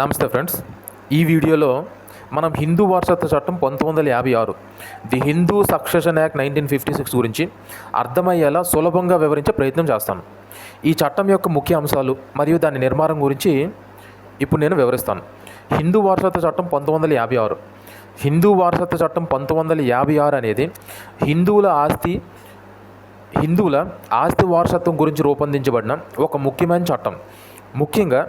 నమస్తే ఫ్రెండ్స్. ఈ వీడియోలో మనం హిందూ వారసత్వ చట్టం పంతొమ్మిది వందల యాభై ఆరు the Hindu succession act nineteen fifty six గురించి అర్థమయ్యేలా సులభంగా వివరించే ప్రయత్నం చేస్తాను. ఈ చట్టం యొక్క ముఖ్య అంశాలు మరియు దాని నిర్మాణం గురించి ఇప్పుడు నేను వివరిస్తాను. హిందూ వారసత్వ చట్టం పంతొమ్మిది వందల యాభై ఆరు హిందూ వారసత్వ చట్టం పంతొమ్మిది వందల యాభై ఆరు అనేది హిందువుల ఆస్తి హిందువుల ఆస్తి వారసత్వం గురించి రూపొందించబడిన ఒక ముఖ్యమైన చట్టం. ముఖ్యంగా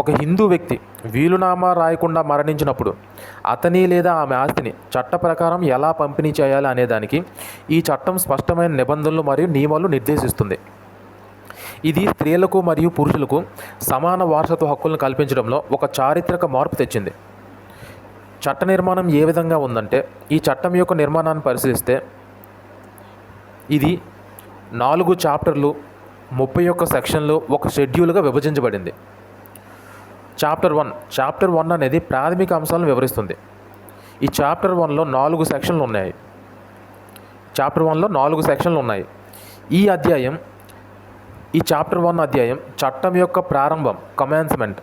ఒక హిందూ వ్యక్తి వీలునామా రాయకుండా మరణించినప్పుడు అతని లేదా ఆమె ఆస్తిని చట్ట ప్రకారం ఎలా పంపిణీ చేయాలి అనే దానికి ఈ చట్టం స్పష్టమైన నిబంధనలు మరియు నియమాలు నిర్దేశిస్తుంది. ఇది స్త్రీలకు మరియు పురుషులకు సమాన వారసత్వ హక్కులను కల్పించడంలో ఒక చారిత్రక మార్పు తెచ్చింది. చట్ట నిర్మాణం ఏ విధంగా ఉందంటే ఈ చట్టం యొక్క నిర్మాణాన్ని పరిశీలిస్తే ఇది నాలుగు చాప్టర్లు ముప్పై ఒక్క సెక్షన్లు ఒక షెడ్యూల్గా విభజించబడింది. చాప్టర్ వన్ చాప్టర్ వన్ అనేది ప్రాథమిక అంశాలను వివరిస్తుంది. ఈ చాప్టర్ వన్లో నాలుగు సెక్షన్లు ఉన్నాయి. చాప్టర్ వన్లో నాలుగు సెక్షన్లు ఉన్నాయి. ఈ అధ్యాయం ఈ చాప్టర్ వన్ అధ్యాయం చట్టం యొక్క ప్రారంభం కమాన్స్మెంట్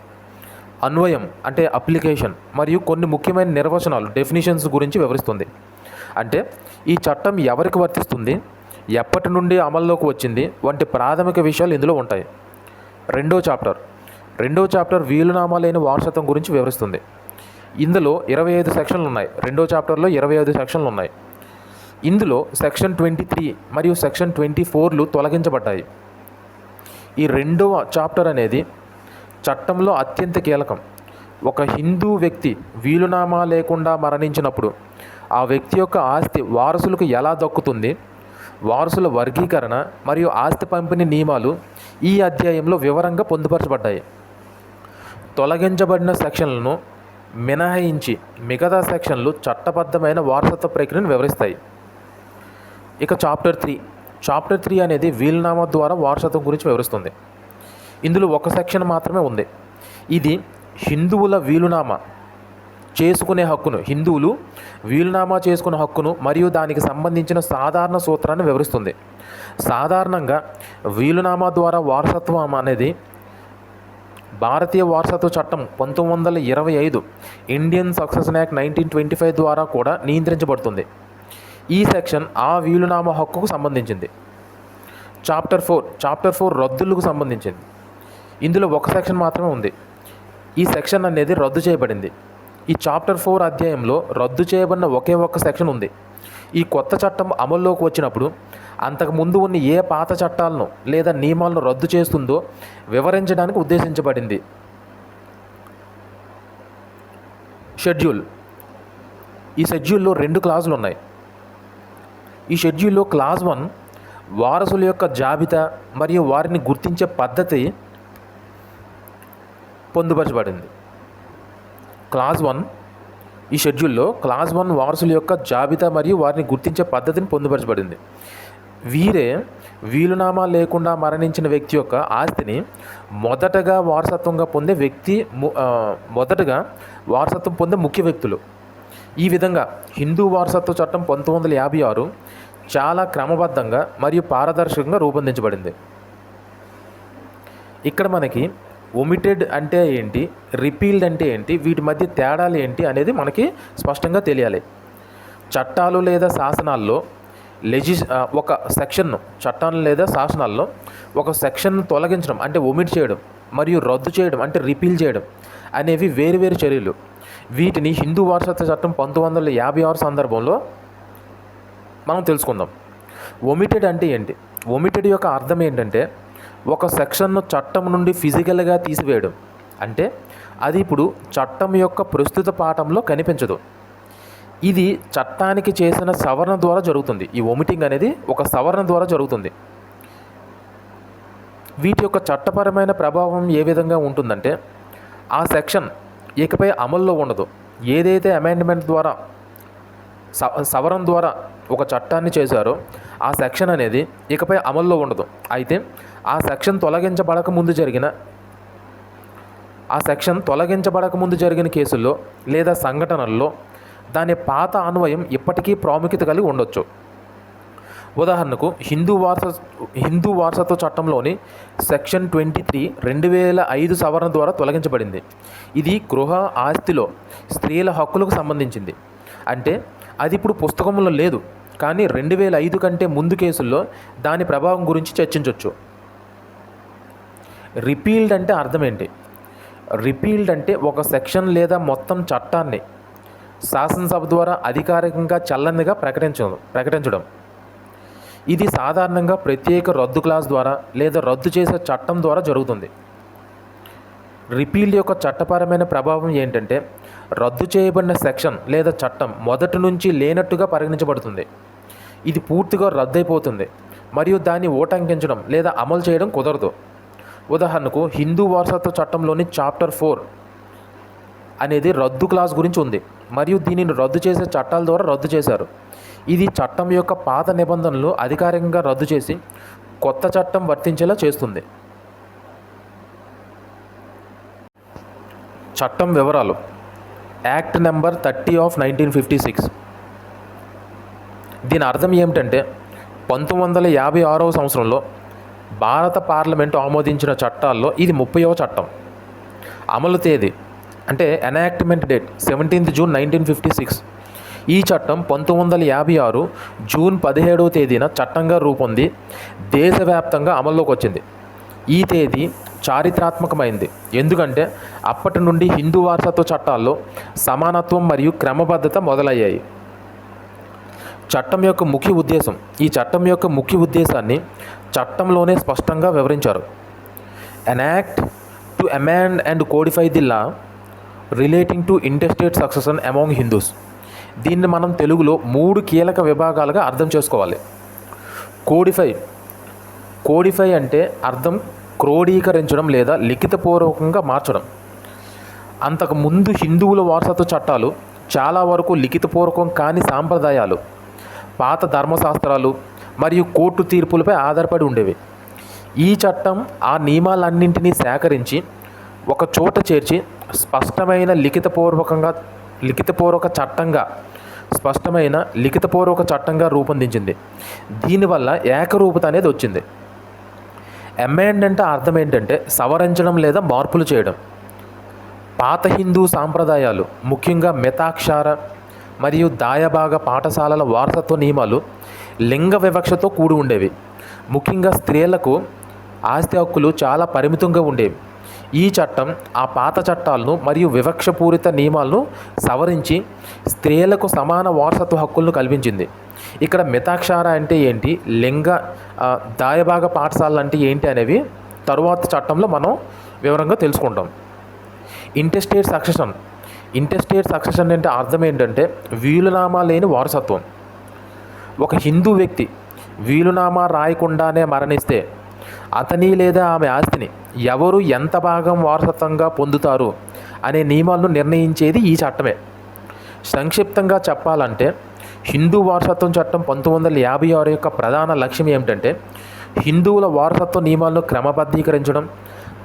అన్వయం అంటే అప్లికేషన్ మరియు కొన్ని ముఖ్యమైన నిర్వచనాలు డెఫినిషన్స్ గురించి వివరిస్తుంది. అంటే ఈ చట్టం ఎవరికి వర్తిస్తుంది? ఎప్పటి నుండి అమల్లోకి వచ్చింది వంటి ప్రాథమిక విషయాలు ఇందులో ఉంటాయి. రెండో చాప్టర్. రెండో చాప్టర్ వీలునామా లేని వారసత్వం గురించి వివరిస్తుంది. ఇందులో ఇరవై ఐదు సెక్షన్లు ఉన్నాయి. రెండో చాప్టర్లో ఇరవై ఐదు సెక్షన్లు ఉన్నాయి. ఇందులో సెక్షన్ ట్వంటీ త్రీ మరియు సెక్షన్ ట్వంటీ ఫోర్లు తొలగించబడ్డాయి. ఈ రెండవ చాప్టర్ అనేది చట్టంలో అత్యంత కీలకం. ఒక హిందూ వ్యక్తి వీలునామా లేకుండా మరణించినప్పుడు ఆ వ్యక్తి యొక్క ఆస్తి వారసులకు ఎలా దక్కుతుంది? వారసుల వర్గీకరణ మరియు ఆస్తి పంపిణీ నియమాలు ఈ అధ్యాయంలో వివరంగా పొందుపరచబడ్డాయి. తొలగించబడిన సెక్షన్లను మినహాయించి మిగతా సెక్షన్లు చట్టబద్ధమైన వారసత్వ ప్రక్రియను వివరిస్తాయి. ఇక చాప్టర్ త్రీ. చాప్టర్ త్రీ అనేది వీలునామా ద్వారా వారసత్వం గురించి వివరిస్తుంది. ఇందులో ఒక సెక్షన్ మాత్రమే ఉంది. ఇది హిందువుల వీలునామా. చేసుకునే హక్కును హిందువులు వీలునామా చేసుకునే హక్కును మరియు దానికి సంబంధించిన సాధారణ సూత్రాన్ని వివరిస్తుంది. సాధారణంగా వీలునామా ద్వారా వారసత్వం అనేది భారతీయ వారసత్వ చట్టం పంతొమ్మిది వందల ఇరవై ఐదు Indian succession act nineteen twenty five ద్వారా కూడా నియంత్రించబడుతుంది. ఈ సెక్షన్ ఆ వీలునామా హక్కుకు సంబంధించింది. చాప్టర్ ఫోర్ చాప్టర్ ఫోర్ రద్దులకు సంబంధించింది. ఇందులో ఒక సెక్షన్ మాత్రమే ఉంది. ఈ సెక్షన్ అనేది రద్దు చేయబడింది. ఈ చాప్టర్ ఫోర్ అధ్యాయంలో రద్దు చేయబడిన ఒకే ఒక్క సెక్షన్ ఉంది. ఈ కొత్త చట్టం అమల్లోకి వచ్చినప్పుడు అంతకు ముందు ఉన్న ఏ పాత చట్టాలను లేదా నియమాలను రద్దు చేస్తుందో వివరించడానికి ఉద్దేశించబడింది. షెడ్యూల్. ఈ షెడ్యూల్లో రెండు క్లాజులు ఉన్నాయి. ఈ షెడ్యూల్లో క్లాజ్ వన్ వారసుల యొక్క జాబితా మరియు వారిని గుర్తించే పద్ధతి పొందుపరచబడింది. క్లాజ్ వన్ ఈ షెడ్యూల్లో క్లాజ్ వన్ వారసుల యొక్క జాబితా మరియు వారిని గుర్తించే పద్ధతిని పొందుపరచబడింది. వీరే వీలునామా లేకుండా మరణించిన వ్యక్తి యొక్క ఆస్తిని మొదటగా వారసత్వంగా పొందే వ్యక్తి మొదటగా వారసత్వం పొందే ముఖ్య వ్యక్తులు. ఈ విధంగా హిందూ వారసత్వ చట్టం పంతొమ్మిది వందల యాభై ఆరు చాలా క్రమబద్ధంగా మరియు పారదర్శకంగా రూపొందించబడింది. ఇక్కడ మనకి ఒమిటెడ్ అంటే ఏంటి? రిపీల్డ్ అంటే ఏంటి? వీటి మధ్య తేడాలు ఏంటి? అనేది మనకి స్పష్టంగా తెలియాలి. చట్టాలు లేదా శాసనాల్లో లెజి ఒక సెక్షన్ను చట్టాలు లేదా శాసనాల్లో ఒక సెక్షన్ను తొలగించడం అంటే ఒమిట్ చేయడం మరియు రద్దు చేయడం అంటే రిపీల్ చేయడం అనేవి వేరువేరు చర్యలు. వీటిని హిందూ వారసత్వ చట్టం పంతొమ్మిది వందల యాభై ఆరు సందర్భంలో మనం తెలుసుకుందాం. ఒమిటెడ్ అంటే ఏంటి? ఒమిటెడ్ యొక్క అర్థం ఏంటంటే ఒక సెక్షన్ను చట్టం నుండి ఫిజికల్గా తీసివేయడం. అంటే అది ఇప్పుడు చట్టం యొక్క ప్రస్తుత పాఠంలో కనిపించదు. ఇది చట్టానికి చేసిన సవరణ ద్వారా జరుగుతుంది. ఈ ఒమిటింగ్ అనేది ఒక సవరణ ద్వారా జరుగుతుంది. వీటి యొక్క చట్టపరమైన ప్రభావం ఏ విధంగా ఉంటుందంటే ఆ సెక్షన్ ఇకపై అమల్లో ఉండదు. ఏదైతే అమెండ్మెంట్ ద్వారా సవరణ ద్వారా ఒక చట్టాన్ని చేశారో ఆ సెక్షన్ అనేది ఇకపై అమల్లో ఉండదు. అయితే ఆ సెక్షన్ తొలగించబడక ముందు జరిగిన ఆ సెక్షన్ తొలగించబడక ముందు జరిగిన కేసుల్లో లేదా సంఘటనల్లో దాని పాత అన్వయం ఇప్పటికీ ప్రాముఖ్యత కలిగి ఉండొచ్చు. ఉదాహరణకు హిందూ వారస హిందూ వారసత్వ చట్టంలోని సెక్షన్ ట్వంటీ త్రీ రెండు వేల ఐదు సవరణ ద్వారా తొలగించబడింది. ఇది గృహ ఆస్తిలో స్త్రీల హక్కులకు సంబంధించింది. అంటే అది ఇప్పుడు పుస్తకంలో లేదు. కానీ రెండు వేల ఐదు కంటే ముందు కేసుల్లో దాని ప్రభావం గురించి చర్చించవచ్చు రిపీల్డ్ అంటే అర్థం ఏంటి రిపీల్డ్ అంటే ఒక సెక్షన్ లేదా మొత్తం చట్టాన్ని శాసనసభ ద్వారా అధికారికంగా చల్లనిగా ప్రకటించడం ప్రకటించడం. ఇది సాధారణంగా ప్రత్యేక రద్దు క్లాస్ ద్వారా లేదా రద్దు చేసే చట్టం ద్వారా జరుగుతుంది. రిపీల్ యొక్క చట్టపరమైన ప్రభావం ఏంటంటే రద్దు చేయబడిన సెక్షన్ లేదా చట్టం మొదటి నుంచి లేనట్టుగా పరిగణించబడుతుంది. ఇది పూర్తిగా రద్దయిపోతుంది మరియు దాన్ని ఓటంకించడం లేదా అమలు చేయడం కుదరదు. ఉదాహరణకు హిందూ వారసత్వ చట్టంలోని చాప్టర్ ఫోర్ అనేది రద్దు క్లాస్ గురించి ఉంది మరియు దీనిని రద్దు చేసే చట్టాల ద్వారా రద్దు చేశారు. ఇది చట్టం యొక్క పాత నిబంధనలు అధికారికంగా రద్దు చేసి కొత్త చట్టం వర్తించేలా చేస్తుంది. చట్టం వివరాలు act number thirty of nineteen fifty six దీని అర్థం ఏమిటంటే పంతొమ్మిది వందల యాభై ఆరవ సంవత్సరంలో భారత పార్లమెంటు ఆమోదించిన చట్టాల్లో ఇది ముప్పైవ చట్టం. అమలు తేదీ అంటే enactment date seventeenth June nineteen fifty six ఈ చట్టం పంతొమ్మిది వందల యాభై ఆరు జూన్ పదిహేడవ తేదీన చట్టంగా రూపొంది దేశవ్యాప్తంగా అమల్లోకి వచ్చింది. ఈ తేదీ చారిత్రాత్మకమైంది. ఎందుకంటే అప్పటి నుండి హిందూ వారసత్వ చట్టాల్లో సమానత్వం మరియు క్రమబద్ధత మొదలయ్యాయి. చట్టం యొక్క ముఖ్య ఉద్దేశం ఈ చట్టం యొక్క ముఖ్య ఉద్దేశాన్ని చట్టంలోనే స్పష్టంగా వివరించారు. Enact act to amend and codify the law relating to interstate succession among Hindus దీన్ని మనం తెలుగులో మూడు కీలక విభాగాలుగా అర్థం చేసుకోవాలి. కోడిఫై కోడిఫై అంటే అర్థం క్రోడీకరించడం లేదా లిఖితపూర్వకంగా మార్చడం. అంతకు ముందు హిందువుల వారసత్వ చట్టాలు చాలా వరకు లిఖితపూర్వకం కాని సాంప్రదాయాలు పాత ధర్మశాస్త్రాలు మరియు కోర్టు తీర్పులపై ఆధారపడి ఉండేవి. ఈ చట్టం ఆ నియమాలన్నింటినీ సేకరించి ఒక చోట చేర్చి స్పష్టమైన లిఖితపూర్వకంగా లిఖితపూర్వక చట్టంగా స్పష్టమైన లిఖితపూర్వక చట్టంగా రూపొందించింది. దీనివల్ల ఏకరూపత అనేది వచ్చింది. అమెండ్ అంటే అర్థం ఏంటంటే సవరించడం లేదా మార్పులు చేయడం. పాత హిందూ సాంప్రదాయాలు ముఖ్యంగా మితాక్షార మరియు దాయభాగ పాఠశాలల వారసత్వ నియమాలు లింగ వివక్షతో కూడి ఉండేవి. ముఖ్యంగా స్త్రీలకు ఆస్తి హక్కులు చాలా పరిమితంగా ఉండేవి. ఈ చట్టం ఆ పాత చట్టాలను మరియు వివక్షపూరిత నియమాలను సవరించి స్త్రీలకు సమాన వారసత్వ హక్కులను కల్పించింది. ఇక్కడ మితాక్షార అంటే ఏంటి? లింగ దాయభాగ పాఠశాలలు అంటే ఏంటి అనేవి తరువాత చట్టంలో మనం వివరంగా తెలుసుకుంటాం. Intestate succession. ఇంటెస్టేట్ సక్సెషన్ అంటే అర్థం ఏంటంటే వీలునామా లేని వారసత్వం. ఒక హిందూ వ్యక్తి వీలునామా రాయకుండానే మరణిస్తే అతని లేదా ఆమె ఆస్తిని ఎవరు ఎంత భాగం వారసత్వంగా పొందుతారు అనే నియమాలను నిర్ణయించేది ఈ చట్టమే. సంక్షిప్తంగా చెప్పాలంటే హిందూ వారసత్వం చట్టం పంతొమ్మిది వందల యాభై ఆరు యొక్క ప్రధాన లక్ష్యం ఏమిటంటే హిందువుల వారసత్వ నియమాలను క్రమబద్ధీకరించడం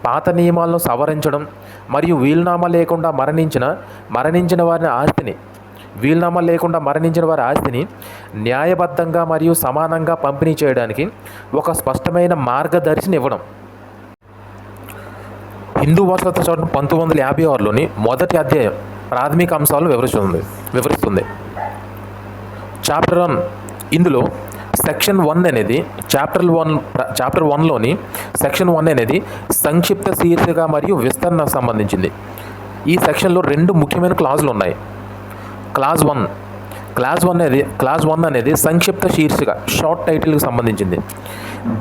పాత నియమాలను సవరించడం మరియు వీలునామా లేకుండా మరణించిన మరణించిన వారిని ఆస్తిని వీలునామా లేకుండా మరణించిన వారి ఆస్తిని న్యాయబద్ధంగా మరియు సమానంగా పంపిణీ చేయడానికి ఒక స్పష్టమైన మార్గదర్శిని ఇవ్వడం హిందూ వారసత్వ చట్టం పంతొమ్మిది వందల యాభై ఆరులోని మొదటి అధ్యాయం ప్రాథమిక అంశాలను వివరిస్తుంది వివరిస్తుంది. చాప్టర్ వన్ ఇందులో సెక్షన్ వన్ అనేది చాప్టర్ వన్ చాప్టర్ వన్లోని సెక్షన్ వన్ అనేది సంక్షిప్త శీర్షిక మరియు విస్తరణకు సంబంధించింది. ఈ సెక్షన్లో రెండు ముఖ్యమైన క్లాజులు ఉన్నాయి. క్లాజ్ వన్ క్లాజ్ వన్ అనేది క్లాజ్ వన్ అనేది సంక్షిప్త శీర్షిక షార్ట్ టైటిల్కి సంబంధించింది.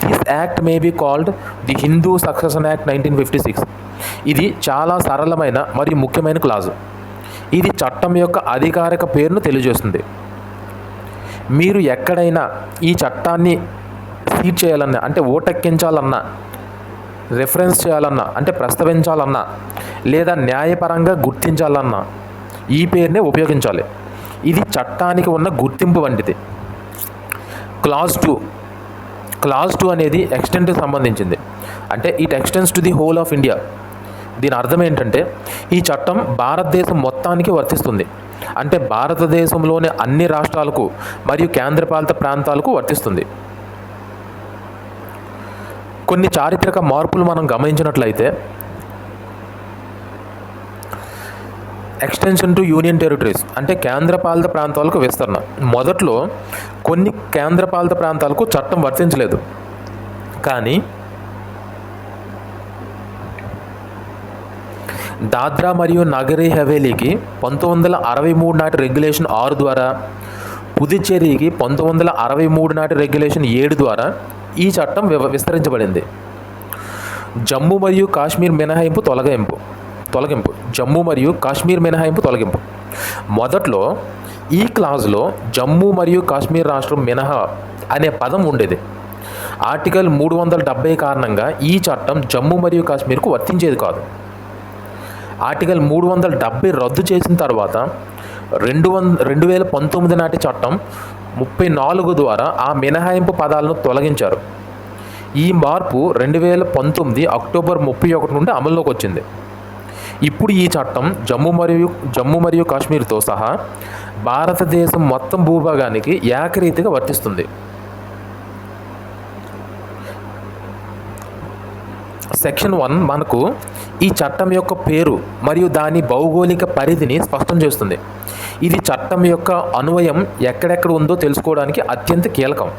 This act may be called the Hindu succession act nineteen fifty six ఇది చాలా సరళమైన మరియు ముఖ్యమైన క్లాజు ఇది చట్టం యొక్క అధికారిక పేరును తెలియజేస్తుంది. మీరు ఎక్కడైనా ఈ చట్టాన్ని సీట్ చేయాలన్నా అంటే ఓటెక్కించాలన్నా రెఫరెన్స్ చేయాలన్నా అంటే ప్రస్తావించాలన్నా లేదా న్యాయపరంగా గుర్తించాలన్నా ఈ పేరునే ఉపయోగించాలి. ఇది చట్టానికి ఉన్న గుర్తింపు వంటిది. Class two. క్లాస్ టూ అనేది ఎక్స్టెంట్కి సంబంధించింది. అంటే it extends to the whole of India. దీని అర్థం ఏంటంటే ఈ చట్టం భారతదేశం మొత్తానికి వర్తిస్తుంది. అంటే భారతదేశంలోని అన్ని రాష్ట్రాలకు మరియు కేంద్రపాలిత ప్రాంతాలకు వర్తిస్తుంది. కొన్ని చారిత్రక మార్పులు మనం గమనించినట్లయితే ఎక్స్టెన్షన్ టు యూనియన్ టెరిటరీస్ అంటే కేంద్రపాలిత ప్రాంతాలకు విస్తరణ. మొదట్లో కొన్ని కేంద్రపాలిత ప్రాంతాలకు చట్టం వర్తించలేదు. కానీ దాద్రా మరియు నగరీ హవేలీకి పంతొమ్మిది వందల అరవై మూడు నాటి రెగ్యులేషన్ ఆరు ద్వారా పుదుచ్చేరికి పంతొమ్మిది వందల అరవై మూడు నాటి రెగ్యులేషన్ ఏడు ద్వారా ఈ చట్టం వివ- విస్తరించబడింది. జమ్మూ మరియు కాశ్మీర్ మినహాయింపు తొలగింపు తొలగింపు జమ్మూ మరియు కాశ్మీర్ మినహాయింపు తొలగింపు. మొదట్లో ఈ క్లాజ్లో జమ్మూ మరియు కాశ్మీర్ రాష్ట్రం మినహా అనే పదం ఉండేది. ఆర్టికల్ మూడు వందల డెబ్బై కారణంగా ఈ చట్టం జమ్మూ మరియు కాశ్మీర్కు వర్తించేది కాదు. ఆర్టికల్ మూడు వందల డెబ్బై రద్దు చేసిన తర్వాత రెండు వంద రెండు వేల పంతొమ్మిది నాటి చట్టం ముప్పై నాలుగు ద్వారా ఆ మినహాయింపు పదాలను తొలగించారు. ఈ మార్పు రెండు వేల పంతొమ్మిది అక్టోబర్ ముప్పై ఒకటి నుండి అమల్లోకి వచ్చింది. ఇప్పుడు ఈ చట్టం జమ్మూ మరియు జమ్మూ మరియు కాశ్మీర్తో సహా భారతదేశం మొత్తం భూభాగానికి ఏకరీతిగా వర్తిస్తుంది. సెక్షన్ వన్ మనకు ఈ చట్టం యొక్క పేరు మరియు దాని భౌగోళిక పరిధిని స్పష్టం చేస్తుంది. ఇది చట్టం యొక్క అన్వయం ఎక్కడెక్కడ ఉందో తెలుసుకోవడానికి అత్యంత కీలకం.